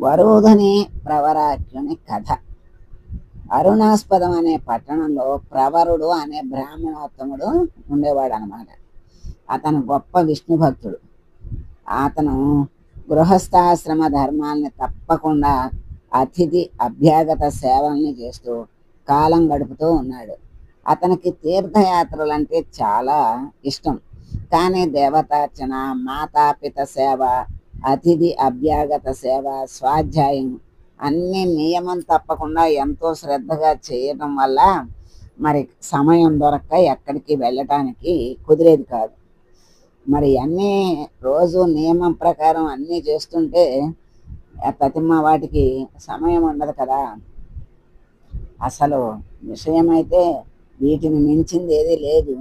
వరోధని ప్రవరాఖ్యుని కథ. అరుణాస్పదం అనే పట్టణంలో ప్రవరుడు అనే బ్రాహ్మణోత్తముడు ఉండేవాడు అనమాట అతను గొప్ప విష్ణు భక్తుడు. అతను గృహస్థాశ్రమ ధర్మాల్ని తప్పకుండా అతిథి అభ్యాగత సేవల్ని చేస్తూ కాలం గడుపుతూ ఉన్నాడు. అతనికి తీర్థయాత్రలు అంటే చాలా ఇష్టం. కానీ దేవతార్చన మాతాపిత సేవ అతిథి అభ్యాగత సేవ స్వాధ్యాయం అన్ని నియమం తప్పకుండా ఎంతో శ్రద్ధగా చేయటం వల్ల మరి సమయం దొరక్క ఎక్కడికి వెళ్ళటానికి కుదిరేది కాదు. మరి అన్నీ రోజు నియమం ప్రకారం అన్నీ చేస్తుంటే ప్రతిమ వాటికి సమయం ఉండదు కదా. అసలు విషయమైతే వీటిని మించింది ఏదీ లేదు.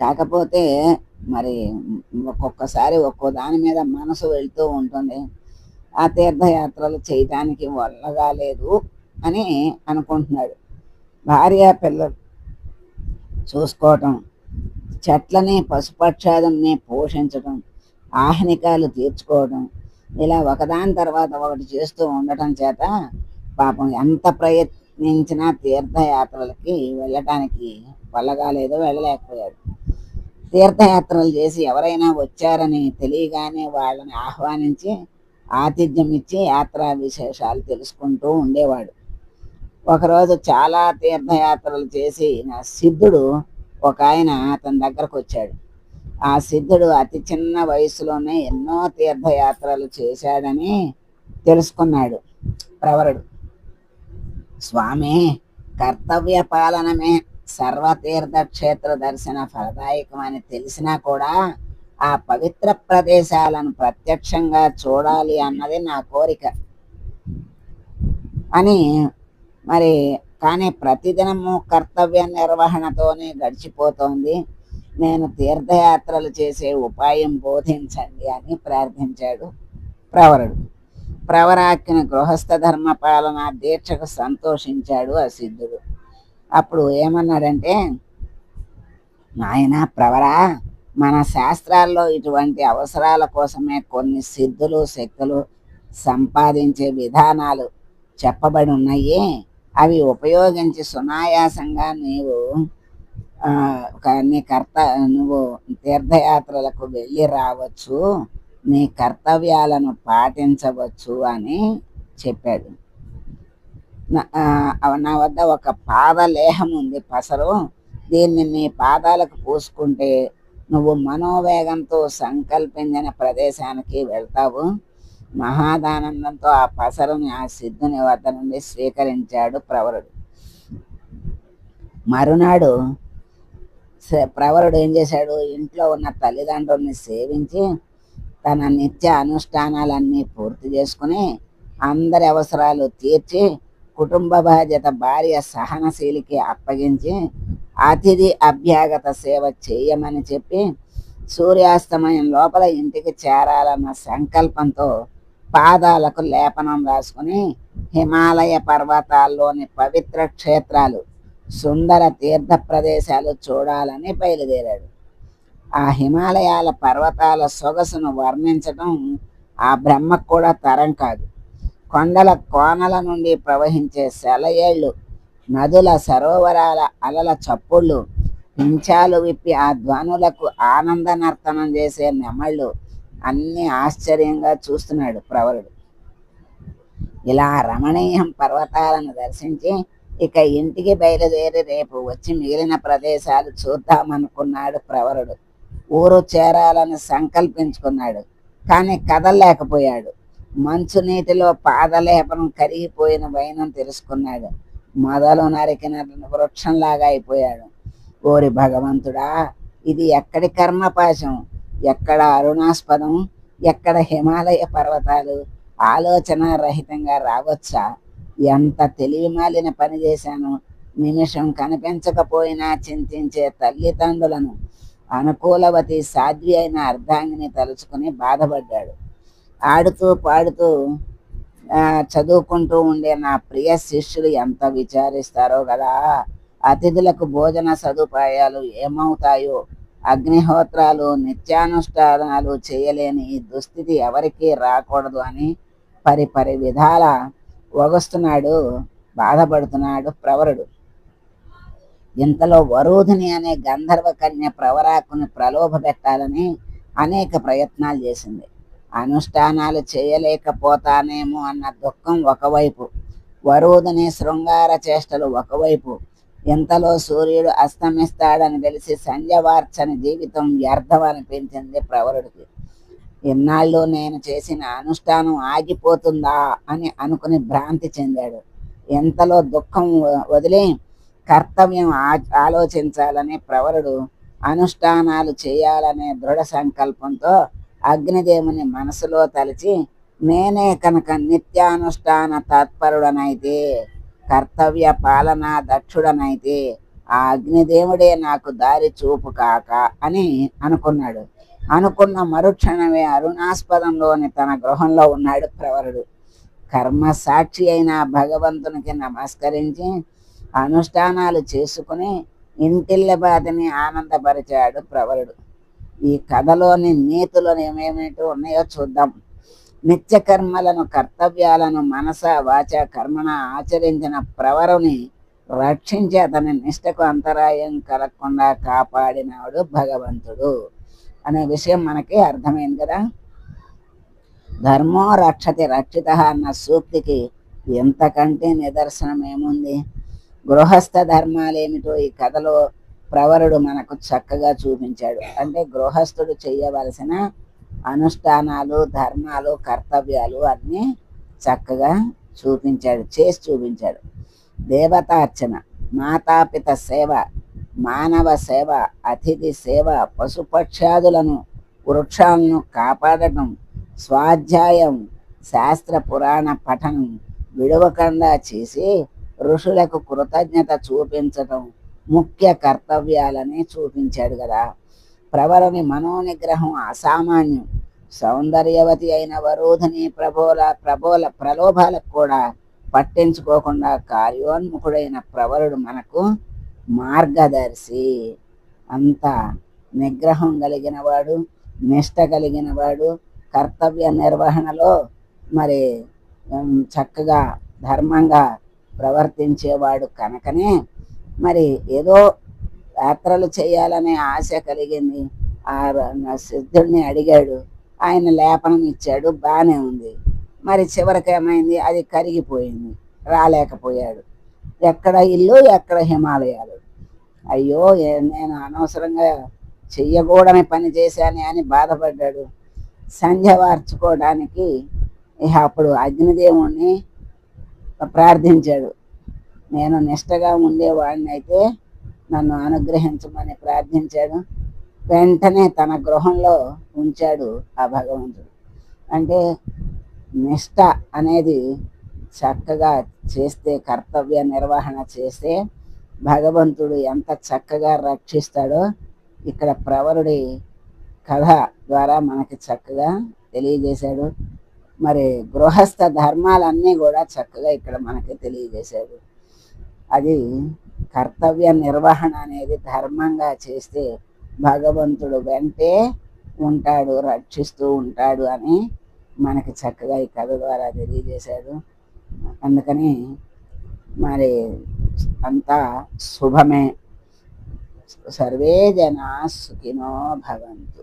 కాకపోతే మరి ఒక్కొక్కసారి ఒక్కో దాని మీద మనసు వెళ్తూ ఉంటుంది. ఆ తీర్థయాత్రలు చేయటానికి వల్లగా లేదు అని అనుకుంటున్నాడు. భార్య పిల్లలు చూసుకోవటం చెట్లని పశుపక్షాదుల్ని పోషించటం ఆహ్నికాలు తీర్చుకోవడం ఇలా ఒకదాని తర్వాత ఒకటి చేస్తూ ఉండటం చేత పాపం ఎంత ప్రయత్నించినా తీర్థయాత్రలకి వెళ్ళటానికి వల్లగాలేదో వెళ్ళలేకపోయాడు. తీర్థయాత్రలు చేసి ఎవరైనా వచ్చారని తెలియగానే వాళ్ళని ఆహ్వానించి ఆతిథ్యం ఇచ్చి యాత్రా విశేషాలు తెలుసుకుంటూ ఉండేవాడు. ఒకరోజు చాలా తీర్థయాత్రలు చేసి నా సిద్ధుడు ఒక ఆయన అతని దగ్గరకు వచ్చాడు. ఆ సిద్ధుడు అతి చిన్న వయసులోనే ఎన్నో తీర్థయాత్రలు చేశాడని తెలుసుకున్నాడు ప్రవరుడు. స్వామి కర్తవ్య పాలనమే సర్వతీర్థ క్షేత్ర దర్శన ఫలదాయకం అని తెలిసినా కూడా ఆ పవిత్ర ప్రదేశాలను ప్రత్యక్షంగా చూడాలి అన్నది నా కోరిక. అని మరి కానీ ప్రతిదినము కర్తవ్య నిర్వహణతోనే గడిచిపోతోంది. నేను తీర్థయాత్రలు చేసే ఉపాయం బోధించండి అని ప్రార్థించాడు ప్రవరుడు. ప్రవరాక్కిన గృహస్థ ధర్మ పాలన దీక్షకు సంతోషించాడు ఆ సిద్ధుడు అప్పుడు ఏమన్నాడంటే నాయన ప్రవరా మన శాస్త్రాల్లో ఇటువంటి అవసరాల కోసమే కొన్ని సిద్ధులు శక్తులు సంపాదించే విధానాలు చెప్పబడి ఉన్నాయి. అవి ఉపయోగించి సునాయాసంగా నీవు నీ కర్త నువ్వు తీర్థయాత్రలకు వెళ్ళి రావచ్చు. నీ కర్తవ్యాలను పాటించవచ్చు అని చెప్పాడు. నా వద్ద ఒక పాదలేహం ఉంది పసరు. దీన్ని నీ పాదాలకు పూసుకుంటే నువ్వు మనోవేగంతో సంకల్పించిన ప్రదేశానికి వెళ్తావు. మహాదానందంతో ఆ పసరుని ఆ సిద్ధుని వద్ద నుండి స్వీకరించాడు ప్రవరుడు. మరునాడు ప్రవరుడు ఏం చేశాడు? ఇంట్లో ఉన్న తల్లిదండ్రుల్ని సేవించి తన నిత్య అనుష్ఠానాలన్నీ పూర్తి చేసుకుని అందరి అవసరాలు తీర్చి కుటుంబ బాధ్యత భార్య సహనశీలికి అప్పగించి అతిథి అభ్యాగత సేవ చేయమని చెప్పి సూర్యాస్తమయం లోపల ఇంటికి చేరాలన్న సంకల్పంతో పాదాలకు లేపనం రాసుకుని హిమాలయ పర్వతాల్లోని పవిత్ర క్షేత్రాలు సుందర తీర్థ ప్రదేశాలు చూడాలని బయలుదేరాడు. ఆ హిమాలయాల పర్వతాల సొగసును వర్ణించడం ఆ బ్రహ్మకు కూడా తరం కాదు. కొండల కోనల నుండి ప్రవహించే సెలయేళ్ళు నదుల సరోవరాల అలల చప్పుళ్ళు పించాలు విప్పి ఆ ధ్వనులకు ఆనంద నర్తనం చేసే నెమళ్ళు అన్ని ఆశ్చర్యంగా చూస్తున్నాడు ప్రవరుడు. ఇలా రమణీయం పర్వతాలను దర్శించి ఇక ఇంటికి బయలుదేరి రేపు వచ్చి మిగిలిన ప్రదేశాలు చూద్దామనుకున్నాడు ప్రవరుడు. ఊరు చేరాలని సంకల్పించుకున్నాడు కానీ కదలలేకపోయాడు. మంచు నీటిలో పాదలేపనం కరిగిపోయిన వైనం తెలుసుకున్నాడు. మొదలు నరికిన వృక్షంలాగా అయిపోయాడు. ఓరి భగవంతుడా ఇది ఎక్కడి కర్మపాశం? ఎక్కడ అరుణాస్పదం? ఎక్కడ హిమాలయ పర్వతాలు? ఆలోచన రహితంగా రావచ్చా? ఎంత తెలివి మాలిన పని చేశాను. నిమిషం కనిపించకపోయినా చింతించే తల్లిదండ్రులను అనుకూలవతి సాధ్వి అయిన అర్ధాంగిని తలుచుకుని బాధపడ్డాడు. ఆడుతూ పాడుతూ చదువుకుంటూ ఉండే నా ప్రియ శిష్యులు ఎంత విచారిస్తారో కదా. అతిథులకు భోజన సదుపాయాలు ఏమవుతాయో అగ్నిహోత్రాలు నిత్యానుష్ఠానాలు చేయలేని ఈ దుస్థితి ఎవరికీ రాకూడదు అని పరి పరి విధాల ఒగస్తున్నాడు బాధపడుతున్నాడు ప్రవరుడు. ఇంతలో వరోధిని అనే గంధర్వ కన్య ప్రవరాకుని ప్రలోభ పెట్టాలని అనేక ప్రయత్నాలు చేసింది. అనుష్ఠానాలు చేయలేకపోతానేమో అన్న దుఃఖం ఒకవైపు. వరోధిని శృంగార చేష్టలు ఒకవైపు. ఇంతలో సూర్యుడు అస్తమిస్తాడని తెలిసి సంధ్యవార్చని జీవితం వ్యర్థం అనిపించింది ప్రవరుడికి. ఇన్నాళ్ళు నేను చేసిన అనుష్ఠానం ఆగిపోతుందా అని అనుకుని భ్రాంతి చెందాడు. ఎంతలో దుఃఖం వదిలి కర్తవ్యం ఆలోచించాలని ప్రవరుడు అనుష్ఠానాలు చేయాలనే దృఢ సంకల్పంతో అగ్నిదేవుని మనసులో తలిచి నేనే కనుక నిత్యానుష్ఠాన తత్పరుడనైతే కర్తవ్య పాలన దక్షుడనైతే ఆ అగ్నిదేవుడే నాకు దారి చూపు కాక అని అనుకున్నాడు. అనుకున్న మరుక్షణమే అరుణాస్పదంలోని తన గృహంలో ఉన్నాడు ప్రవరుడు. కర్మ సాక్షి అయిన భగవంతునికి నమస్కరించి అనుష్ఠానాలు చేసుకుని ఇంటిల్లబాతిని ఆనందపరిచాడు ప్రవరుడు. ఈ కథలోని నీతులు ఏమేమిటి ఉన్నాయో చూద్దాం. నిత్య కర్మలను కర్తవ్యాలను మనస వాచ కర్మణ ఆచరించిన ప్రవరుని రక్షించి అతని నిష్టకు అంతరాయం కలగకుండా కాపాడినాడు భగవంతుడు. అనే విషయం మనకి అర్థమైంది కదా. ధర్మో రక్షతి రక్షిత అన్న సూక్తికి ఎంతకంటే నిదర్శనం ఏముంది గృహస్థ ధర్మాలేమిటో ఈ కథలో ప్రవరుడు మనకు చక్కగా చూపించాడు. అంటే గృహస్థుడు చేయవలసిన అనుష్ఠానాలు ధర్మాలు కర్తవ్యాలు అన్నీ చక్కగా చూపించాడు చేసి చూపించాడు. దేవతార్చన మాతాపిత సేవ మానవ సేవ అతిథి సేవ పశుపక్ష్యాదులను వృక్షాలను కాపాడటం స్వాధ్యాయం శాస్త్ర పురాణ పఠనం విడవకుండా చేసి ఋషులకు కృతజ్ఞత చూపించటం ముఖ్య కర్తవ్యాలని చూపించాడు కదా. ప్రవరుని మనోనిగ్రహం అసామాన్యం. సౌందర్యవతి అయిన వరోధిని ప్రబోల ప్రబోల ప్రలోభాలకు కూడా పట్టించుకోకుండా కార్యోన్ముఖుడైన ప్రవరుడు మనకు మార్గదర్శి. అంత నిగ్రహం కలిగిన వాడు నిష్ట కలిగిన వాడు కర్తవ్య నిర్వహణలో మరి చక్కగా ధర్మంగా ప్రవర్తించేవాడు కనుకనే మరి ఏదో యాత్రలు చేయాలనే ఆశ కలిగింది. ఆ సిద్ధుడిని అడిగాడు. ఆయన లేపనం ఇచ్చాడు. బాగానే ఉంది. మరి చివరికి ఏమైంది? అది కరిగిపోయింది. రాలేకపోయాడు. ఎక్కడ ఇల్లు ఎక్కడ హిమాలయాలు? అయ్యో నేను అనవసరంగా చెయ్యకూడని పని చేశానే అని బాధపడ్డాడు. సంధ్య వార్చుకోవడానికి అప్పుడు అగ్నిదేవుణ్ణి ప్రార్థించాడు. నేను నిష్టగా ఉండేవాడిని అయితే నన్ను అనుగ్రహించమని ప్రార్థించాడు వెంటనే తన గృహంలో ఉంచాడు ఆ భగవంతుడు. అంటే నిష్ట అనేది చక్కగా చేస్తే కర్తవ్య నిర్వహణ చేస్తే భగవంతుడు ఎంత చక్కగా రక్షిస్తాడో ఇక్కడ ప్రవరుడి కథ ద్వారా మనకి చక్కగా తెలియజేశాడు. మరి గృహస్థ ధర్మాలన్నీ కూడా చక్కగా ఇక్కడ మనకి తెలియజేశాడు. అది కర్తవ్య నిర్వహణ అనేది ధర్మంగా చేస్తే భగవంతుడు వెంటే ఉంటాడు రక్షిస్తూ ఉంటాడు అని మనకి చక్కగా ఈ కథ ద్వారా తెలియజేశాడు అందుకని మరి అంతా శుభమే. సర్వే జనా సుఖినో భవంతు.